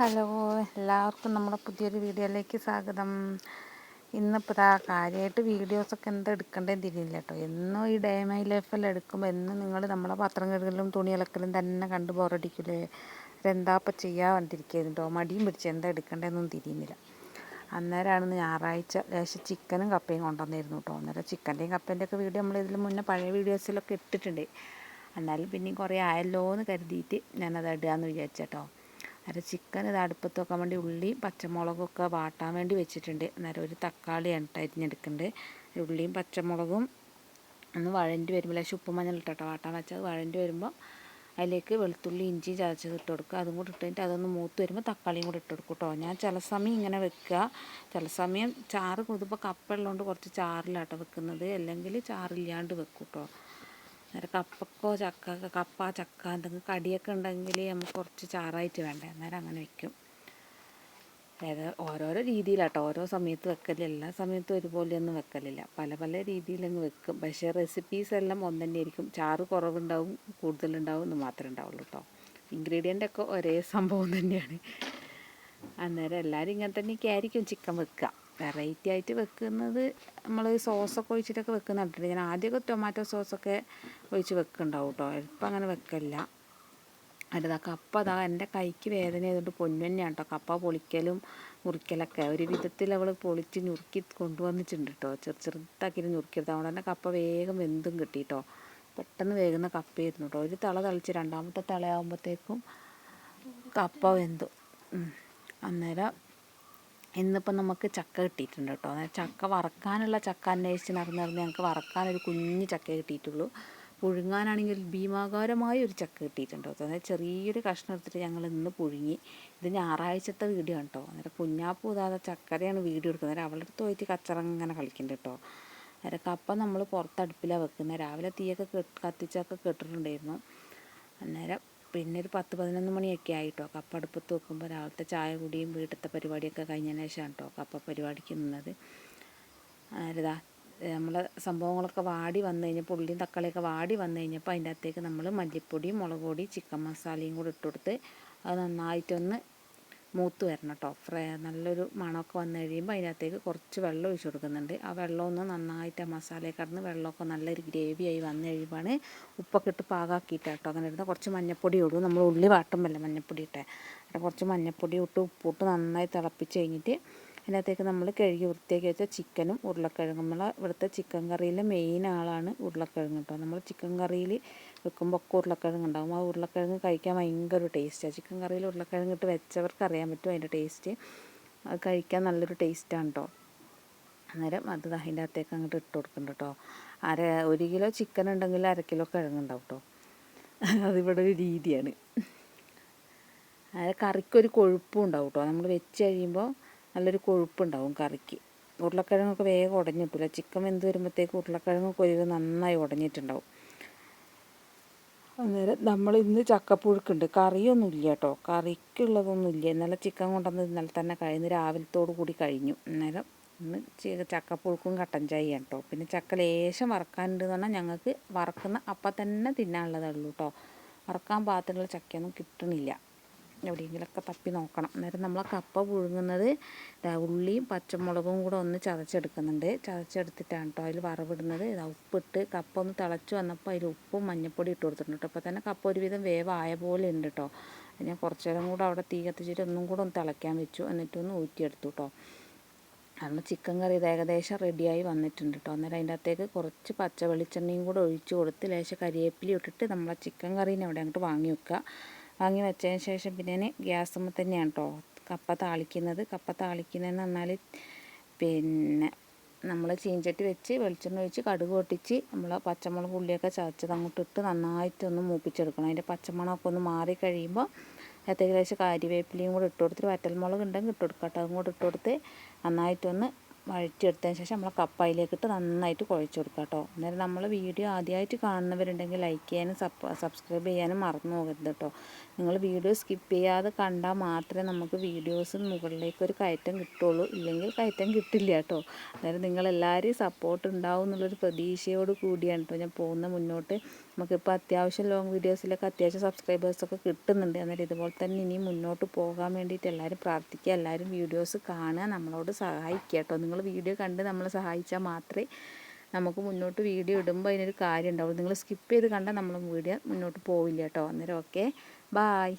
Hello എല്ലാവർക്കും നമ്മുടെ പുതിയൊരു വീഡിയോയിലേക്ക് സ്വാഗതം. ഇന്നിപ്പോൾ ഇതാ കാര്യമായിട്ട് വീഡിയോസൊക്കെ എന്താ എടുക്കേണ്ടതെന്ന് തിരിയില്ല കേട്ടോ. എന്നും ഈ ഡേ മൈ ലൈഫെല്ലാം എടുക്കുമ്പോൾ എന്നും നിങ്ങൾ നമ്മളെ പാത്രം കഴുകലും തുണി അലക്കലും തന്നെ കണ്ട് ബോറടിക്കില്ലേ അതെന്താ ഇപ്പം ചെയ്യാൻ വന്നിരിക്കുന്നു മടിയും പിടിച്ച് എന്താ എടുക്കേണ്ടതെന്നും തിരിയുന്നില്ല. അന്നേരമാണ് ഞായറാഴ്ച ലേശം ചിക്കനും കപ്പയും കൊണ്ടുവന്നിരുന്നു കേട്ടോ അന്നേരം ചിക്കന്റെയും കപ്പേന്റെ ഒക്കെ വീഡിയോ നമ്മൾ ഇതിൽ മുന്നേ പഴയ വീഡിയോസിലൊക്കെ ഇട്ടിട്ടുണ്ട്. എന്നാലും പിന്നെയും കുറേ ആയല്ലോ എന്ന് കരുതിയിട്ട് ഞാനത് ഇടുകയെന്ന് വിചാരിച്ചേട്ടോ അന്നേരം ചിക്കൻ ഇത് അടുപ്പത്ത് വെക്കാൻ വേണ്ടി ഉള്ളിയും പച്ചമുളകൊക്കെ വാട്ടാൻ വേണ്ടി വെച്ചിട്ടുണ്ട്. അന്നേരം ഒരു തക്കാളി കേട്ടോ ഉള്ളിയും പച്ചമുളകും ഒന്ന് വഴണ്ടി വരുമ്പോൾ ലേശം ഉപ്പ് മഞ്ഞൾ ഇട്ടോ വാട്ടാൻ വെച്ചത്. വഴണ്ടി വരുമ്പോൾ അതിലേക്ക് വെളുത്തുള്ളി ഇഞ്ചി ചതച്ചത് ഇട്ട് കൊടുക്കുക. അതും കൂടി ഇട്ടിട്ട് അതൊന്ന് മൂത്ത് വരുമ്പോൾ തക്കാളിയും കൂടി ഇട്ട് കൊടുക്കും കേട്ടോ ഞാൻ ചില സമയം ഇങ്ങനെ വെക്കുക. ചില സമയം ചാറ് കൊതുമ്പോൾ കപ്പ ഉള്ളതുകൊണ്ട് കുറച്ച് ചാറിലാട്ടോ വെക്കുന്നത്. അല്ലെങ്കിൽ ചാറില്ലാണ്ട് വെക്കും കേട്ടോ അന്നേരം കപ്പക്കോ ചക്ക കപ്പ ചക്ക എന്തെങ്കിലും കടിയൊക്കെ ഉണ്ടെങ്കിൽ നമുക്ക് കുറച്ച് ചാറായിട്ട് വേണ്ടേ. അന്നേരം അങ്ങനെ വെക്കും. അതായത് ഓരോരോ രീതിയിലാട്ടോ. ഓരോ സമയത്ത് വെക്കലില്ല എല്ലാ സമയത്തും ഒരുപോലെയൊന്നും വെക്കലില്ല. പല പല രീതിയിലങ്ങ് വെക്കും. പക്ഷേ റെസിപ്പീസ് എല്ലാം ഒന്ന് തന്നെയായിരിക്കും ചാറ് കുറവുണ്ടാവും കൂടുതലുണ്ടാവും എന്ന് മാത്രമേ ഉണ്ടാവുള്ളൂ കേട്ടോ ഇൻഗ്രീഡിയന്റ് ഒക്കെ ഒരേ സംഭവം തന്നെയാണ്. അന്നേരം എല്ലാവരും ഇങ്ങനെ തന്നെയൊക്കെ ആയിരിക്കും ചിക്കൻ വെക്കുക. വെറൈറ്റി ആയിട്ട് വെക്കുന്നത് നമ്മൾ സോസൊക്കെ ഒഴിച്ചിട്ടൊക്കെ വെക്കുന്ന കണ്ടിട്ടുണ്ട്. ഞാൻ ആദ്യമൊക്കെ ടൊമാറ്റോ സോസൊക്കെ ഒഴിച്ച് വെക്കുന്നുണ്ടാവും കേട്ടോ ഇപ്പം അങ്ങനെ വെക്കല്ല അടുത്ത കപ്പ അതാ എന്റെ കൈക്ക് വേദന ആയതുകൊണ്ട് പൊന്നു തന്നെയാണ് കേട്ടോ കപ്പ പൊളിക്കലും മുറിക്കലൊക്കെ. ഒരു വിധത്തിൽ അവൾ പൊളിച്ച് ഞുറുക്കി കൊണ്ടുവന്നിട്ടുണ്ട് കേട്ടോ ചെറു ചെറുതാക്കി ഞുറുക്കിയെടുത്ത്. അതുകൊണ്ട് തന്നെ കപ്പ വേഗം വെന്തും കിട്ടി കേട്ടോ പെട്ടെന്ന് വേകുന്ന കപ്പയായിരുന്നു കേട്ടോ ഒരു തള തളിച്ച് രണ്ടാമത്തെ തളയാകുമ്പോഴത്തേക്കും കപ്പ വെന്തു. അന്നേരം ഇന്നിപ്പം നമുക്ക് ചക്ക കിട്ടിയിട്ടുണ്ട് കേട്ടോ. ചക്ക വറക്കാനുള്ള ചക്ക അന്വേഷിച്ച് നടന്ന് നടന്ന് ഞങ്ങൾക്ക് വറക്കാനൊരു കുഞ്ഞ് ചക്ക കിട്ടിയിട്ടുള്ളൂ. പുഴുങ്ങാനാണെങ്കിൽ ഭീമാകാരമായ ഒരു ചക്ക കിട്ടിയിട്ടുണ്ട് കേട്ടോ. അതായത് ചെറിയൊരു കഷ്ണം എടുത്തിട്ട് ഞങ്ങൾ ഇന്ന് പുഴുങ്ങി. ഇത് ഞായറാഴ്ചത്തെ വീഡിയോ ആണ് കേട്ടോ. അന്നേരം കുഞ്ഞാപ്പ് ഇതാതെ ചക്കരയാണ് വീഡിയോ എടുക്കുന്നത്. അന്നേരം അവളുടെ അടുത്ത് പോയിട്ട് കച്ചറങ്ങനെ കളിക്കുന്നുണ്ട് കേട്ടോ. അന്നേരം കപ്പ നമ്മൾ പുറത്തടുപ്പിലാണ് വെക്കുന്നത് രാവിലെ തീയൊക്കെ കത്തിച്ചൊക്കെ കെട്ടിട്ടുണ്ടായിരുന്നു. അന്നേരം പിന്നെ ഒരു പത്ത് പതിനൊന്ന് മണിയൊക്കെ ആയിട്ടോ. കപ്പ അടുപ്പത്ത് വെക്കുമ്പോൾ രാവിലത്തെ ചായ കുടിയും വീട്ടിലത്തെ പരിപാടിയൊക്കെ കഴിഞ്ഞതിന് ശേഷമാണ് കേട്ടോ കപ്പ പരിപാടിക്ക് നിന്നത്. ഇതാ നമ്മളെ സംഭവങ്ങളൊക്കെ വാടി വന്നു കഴിഞ്ഞപ്പോൾ ഉള്ളിയും തക്കാളിയൊക്കെ വാടി വന്നു കഴിഞ്ഞപ്പോൾ അതിന്റെ അകത്തേക്ക് നമ്മൾ മല്ലിപ്പൊടിയും മുളക് പൊടി ചിക്കൻ മസാലയും കൂടി ഇട്ട് കൊടുത്ത് അത് നന്നായിട്ടൊന്ന് മൂത്ത് വരണം കേട്ടോ ഫ്രൈ നല്ലൊരു മണമൊക്കെ വന്നു കഴിയുമ്പോൾ അതിനകത്തേക്ക് കുറച്ച് വെള്ളം ഒഴിച്ചു കൊടുക്കുന്നുണ്ട്. ആ വെള്ളം ഒന്ന് നന്നായിട്ട് ആ മസാലയിൽ കടന്ന് വെള്ളമൊക്കെ നല്ലൊരു ഗ്രേവിയായി വന്നു കഴിയുമ്പോൾ ഉപ്പൊക്കെ ഇട്ട് പാകാക്കിയിട്ട് കേട്ടോ അങ്ങനെ ഇടുന്ന കുറച്ച് മഞ്ഞപ്പൊടി ഇടും. നമ്മൾ ഉള്ളി വാട്ടുമ്പല്ലേ മഞ്ഞപ്പൊടി ഇട്ടേ. കുറച്ച് മഞ്ഞപ്പൊടി ഇട്ട് ഉപ്പിട്ട് നന്നായി തിളപ്പിച്ച് കഴിഞ്ഞിട്ട് അതിനകത്തേക്ക് നമ്മൾ കഴുകി വൃത്തിയാക്കി വെച്ച ചിക്കനും ഉരുളക്കിഴങ്ങും. നമ്മൾ ഇവിടുത്തെ ചിക്കൻ കറിയിലെ മെയിൻ ആളാണ് ഉരുളക്കിഴങ്ങ് കേട്ടോ നമ്മൾ ചിക്കൻ കറിയിൽ വെക്കുമ്പോൾ ഒക്കെ ഉരുളക്കിഴങ്ങ് ഉണ്ടാകും ആ ഉരുളക്കിഴങ്ങ് കഴിക്കാൻ ഭയങ്കര ടേസ്റ്റാണ് ചിക്കൻ കറിയിൽ ഉരുളക്കിഴങ്ങ് ഇട്ട് വെച്ചവർക്ക് അറിയാൻ പറ്റും അതിന്റെ ടേസ്റ്റ് അത് കഴിക്കാൻ നല്ലൊരു ടേസ്റ്റാണ് കേട്ടോ അന്നേരം അത് അതിന്റെ അകത്തേക്ക് അങ്ങോട്ട് ഇട്ട് കൊടുക്കുന്നുണ്ട് കേട്ടോ അര ഒരു കിലോ ചിക്കൻ ഉണ്ടെങ്കിൽ അര കിലോ കിഴങ്ങുണ്ടാവും കേട്ടോ അതിവിടെ ഒരു രീതിയാണ്. അത് കറിക്കൊരു കൊഴുപ്പും ഉണ്ടാവും കേട്ടോ നമ്മൾ വെച്ച് കഴിയുമ്പോൾ നല്ലൊരു കൊഴുപ്പുണ്ടാവും കറിക്ക്. ഉരുളക്കിഴങ്ങൊക്കെ വേഗം ഉടഞ്ഞു കിട്ടില്ല ചിക്കൻ വെന്ത് വരുമ്പോഴത്തേക്ക് ഉരുളക്കിഴങ്ങൊക്കെ ഒരു നന്നായി ഉടഞ്ഞിട്ടുണ്ടാവും. അന്നേരം നമ്മൾ ഇന്ന് ചക്കപ്പുഴുക്കുണ്ട്. കറിയൊന്നും ഇല്ല കേട്ടോ. കറിക്കുള്ളതൊന്നും ഇല്ല. ഇന്നലെ ചിക്കൻ കൊണ്ടുവന്ന് ഇന്നലെ തന്നെ കഴിഞ്ഞ് രാവിലത്തോടു കൂടി കഴിഞ്ഞു. അന്നേരം ഇന്ന് ചക്കപ്പുഴുക്കും കട്ടൻ ചായയാണ് കേട്ടോ. പിന്നെ ചക്ക ലേശം വറക്കാനുണ്ട് എന്ന് പറഞ്ഞാൽ ഞങ്ങൾക്ക് വറക്കുന്ന അപ്പം തന്നെ തിന്നാനുള്ളതേ ഉള്ളൂ കേട്ടോ. വറക്കാൻ പാകത്തിനുള്ള ചക്കയൊന്നും കിട്ടണില്ല. എവിടെയെങ്കിലുമൊക്കെ തപ്പി നോക്കണം. അന്നേരം നമ്മൾ കപ്പ പുഴുങ്ങുന്നത് ഉള്ളിയും പച്ചമുളകും കൂടെ ഒന്ന് ചതച്ചെടുക്കുന്നുണ്ട്. ചതച്ചെടുത്തിട്ടാണ് കേട്ടോ അതിൽ വറവിടുന്നത്. ഇതാ ഉപ്പിട്ട് കപ്പ ഒന്ന് തിളച്ച് വന്നപ്പോൾ അതിൽ ഉപ്പും മഞ്ഞപ്പൊടി ഇട്ട് കൊടുത്തിട്ടുണ്ട് കേട്ടോ അപ്പോൾ തന്നെ കപ്പ ഒരുവിധം വേവായ പോലെ ഉണ്ട് കേട്ടോ ഞാൻ കുറച്ച് നേരം കൂടെ അവിടെ തീ കത്തിച്ചിട്ട് ഒന്നും കൂടെ ഒന്ന് തിളയ്ക്കാൻ വെച്ചു. എന്നിട്ടൊന്ന് ഊറ്റിയെടുത്തു കേട്ടോ കാരണം ചിക്കൻ കറി ഇത് ഏകദേശം റെഡിയായി വന്നിട്ടുണ്ട് കേട്ടോ അന്നേരം അതിന്റെ അകത്തേക്ക് കുറച്ച് പച്ച വെളിച്ചെണ്ണയും കൂടെ ഒഴിച്ച് കൊടുത്ത് ലേശം കരിവേപ്പില ഇട്ടിട്ട് നമ്മളെ ചിക്കൻ കറീനെ അവിടെ അങ്ങോട്ട് വാങ്ങി വെക്കുക. വാങ്ങി വെച്ചതിന് ശേഷം പിന്നെ ഗ്യാസുമ്മ തന്നെയാണ് കേട്ടോ കപ്പ താളിക്കുന്നത്. കപ്പ താളിക്കുന്നതെന്ന് പറഞ്ഞാൽ പിന്നെ നമ്മൾ ചീഞ്ചട്ടി വെച്ച് വെളിച്ചെണ്ണ ഒഴിച്ച് കടുക് പൊട്ടിച്ച് നമ്മൾ പച്ചമുളക് ഉള്ളിയൊക്കെ ചതച്ചത് അങ്ങോട്ട് ഇട്ട് നന്നായിട്ടൊന്ന് മൂപ്പിച്ചെടുക്കണം. അതിന്റെ പച്ചമണമൊക്കെ ഒന്ന് മാറി കഴിയുമ്പോൾ അതിലേക്ക് ലേശം കാര്യവേപ്പിലയും കൂടെ ഇട്ട് കൊടുത്തിട്ട് വറ്റൽമുളക് ഉണ്ടെങ്കിൽ ഇട്ട് കേട്ടോ അതും കൂടെ ഇട്ട് കൊടുത്ത് നന്നായിട്ടൊന്ന് വഴറ്റിയെടുത്തതിന് ശേഷം നമ്മൾ കപ്പയിലേക്കിട്ട് നന്നായിട്ട് കുഴച്ച് കൊടുക്കുക കേട്ടോ. അന്നേരം നമ്മൾ വീഡിയോ ആദ്യമായിട്ട് കാണുന്നവരുണ്ടെങ്കിൽ ലൈക്ക് ചെയ്യാനും സബ്സ്ക്രൈബ് ചെയ്യാനും മറന്നു പോകരുത് കേട്ടോ. നിങ്ങൾ വീഡിയോ സ്കിപ്പ് ചെയ്യാതെ കണ്ടാൽ മാത്രമേ നമുക്ക് വീഡിയോസ് മുകളിലേക്ക് ഒരു കയറ്റം കിട്ടുള്ളൂ ഇല്ലെങ്കിൽ കയറ്റം കിട്ടില്ല കേട്ടോ. അന്നേരം നിങ്ങളെല്ലാവരും സപ്പോർട്ട് ഉണ്ടാവും എന്നുള്ളൊരു പ്രതീക്ഷയോട് കൂടിയാണ് കേട്ടോ ഞാൻ പോകുന്ന മുന്നോട്ട്. നമുക്കിപ്പോൾ അത്യാവശ്യം ലോങ് വീഡിയോസിലൊക്കെ അത്യാവശ്യം സബ്സ്ക്രൈബേഴ്സൊക്കെ കിട്ടുന്നുണ്ട്. അന്നേരം ഇതുപോലെ തന്നെ ഇനി മുന്നോട്ട് പോകാൻ വേണ്ടിയിട്ട് എല്ലാവരും പ്രാർത്ഥിക്കുക. എല്ലാവരും വീഡിയോസ് കാണുക. നമ്മളോട് സഹായിക്കുക കേട്ടോ. നിങ്ങൾ വീഡിയോ കണ്ട് നമ്മളെ സഹായിച്ചാൽ മാത്രമേ നമുക്ക് മുന്നോട്ട് വീഡിയോ ഇടുമ്പോൾ അതിനൊരു കാര്യം ഉണ്ടാവുള്ളൂ. നിങ്ങൾ സ്കിപ്പ് ചെയ്ത് കണ്ടാൽ നമ്മൾ വീഡിയോ മുന്നോട്ട് പോവില്ല കേട്ടോ. അന്നേരം ഓക്കെ ബായ്